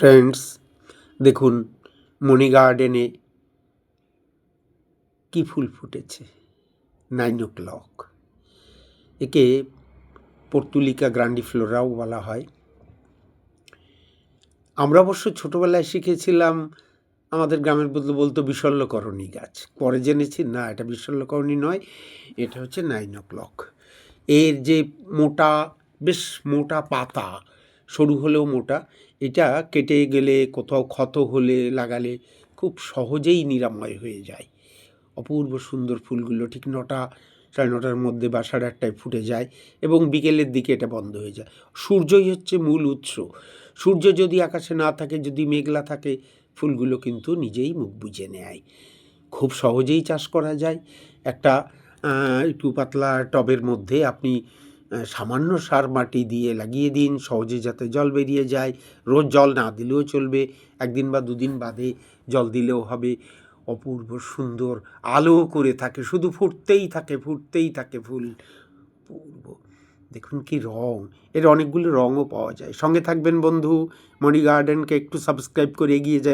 Friends দেখুন, মণি গার্ডেনে কী ফুল ফুটেছে? নাইন ও ক্লক একে পর্তুলিকা গ্রান্ডিফ্লোরাও বলা হয়। আমরা অবশ্য ছোটোবেলায় শিখেছিলাম, আমাদের গ্রামের বদলে বলতো বিশল্যকরণী গাছ। পরে জেনেছি, না, এটা বিশল্যকরণী নয়, এটা হচ্ছে নাইন ও ক্লক এর যে মোটা, বেশ মোটা পাতা সরু হলেও মোটা। এটা কেটে গেলে কোথাও ক্ষত হলে লাগালে খুব সহজেই নিরাময় হয়ে যায়। অপূর্ব সুন্দর ফুলগুলো ঠিক নটা, সাড়ে নটার মধ্যে বা সাড়ে আটটায় ফুটে যায় এবং বিকেলের দিকে এটা বন্ধ হয়ে যায়। সূর্যই হচ্ছে মূল উৎস। সূর্য যদি আকাশে না থাকে, যদি মেঘলা থাকে, ফুলগুলো কিন্তু নিজেই মুখ বুঝে নেয়। খুব সহজেই চাষ করা যায়। একটা একটু পাতলা টবের মধ্যে আপনি সামান্য সার মাটি দিয়ে লাগিয়ে দিন, সহজে যাতে জল বেরিয়ে যায়। রোজ জল না দিলেও চলবে, একদিন বা দুদিন বাদে জল দিলেও হবে। অপূর্ব সুন্দর আলো করে থাকে, শুধু ফুটতেই থাকে ফুটতেই থাকে ফুল। পূর্ব দেখুন কি রং, এর অনেকগুলো রঙও পাওয়া যায়। সঙ্গে থাকবেন বন্ধু, মণি গার্ডেনকে একটু সাবস্ক্রাইব করে এগিয়ে যায়